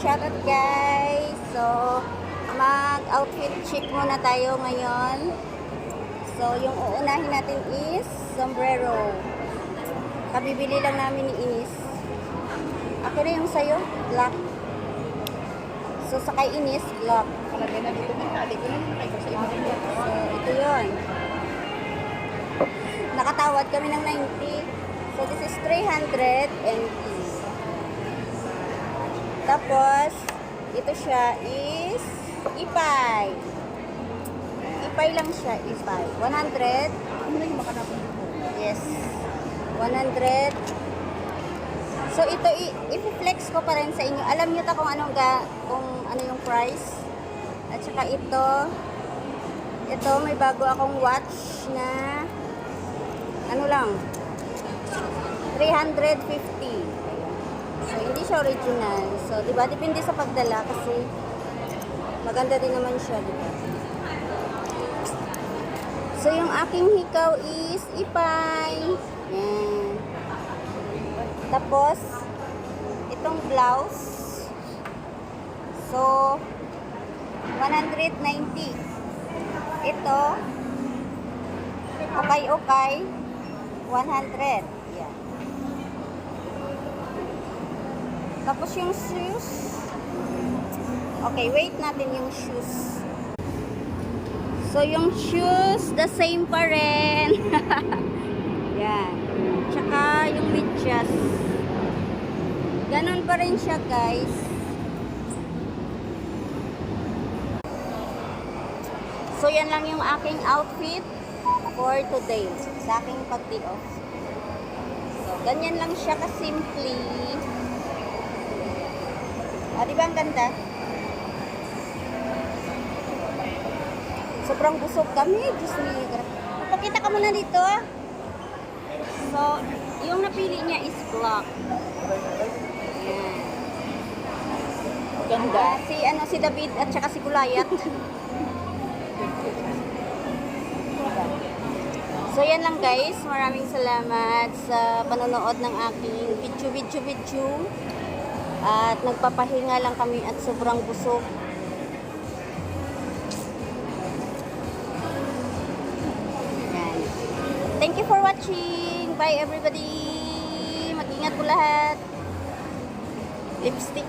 shoutout guys. So, mag-outfit check muna tayo ngayon. So, yung uunahin natin is sombrero. Kabibili lang namin ni Inis. Ako na yung sayo, black. So, sa kay Inis, black. So, ito yun. Nakatawad kami ng 90. So, this is 380. Tapos, ito siya is ipay. Ipay lang siya, ipay. 100. Ano? Yes. 100. So, ito, i-flex ko pa rin sa inyo. Alam niyo ta kung anong ga, kung ano yung price. At saka ito, ito, may bago akong watch na, ano lang, 350. So, hindi siya original. So, di ba, depende sa pagdala kasi maganda din naman siya, di ba? So, yung aking hikaw is ipay. Yan. Tapos, itong blouse. So, 190. Ito, okay-okay, 100. Yan. Tapos yung shoes. Okay, wait natin yung shoes. So, yung shoes, the same pa rin. Yan. Tsaka yung medyas. Ganon pa rin siya, guys. So, yan lang yung aking outfit for today. Sa aking pag-day off. So, ganyan lang siya ka-simply. O, di ba ang ganda? Sobrang busog kami. Diyos me. Pakita ka muna dito. ah. So, yung napili niya is black. Ayan. Ganda. Ah, si ano si David at saka si Kulayat. so yan lang guys. Maraming salamat sa panonood ng aking video video video. At nagpapahinga lang kami at sobrang busog. Thank you for watching. Bye everybody. Mag-ingat po lahat. Lipstick.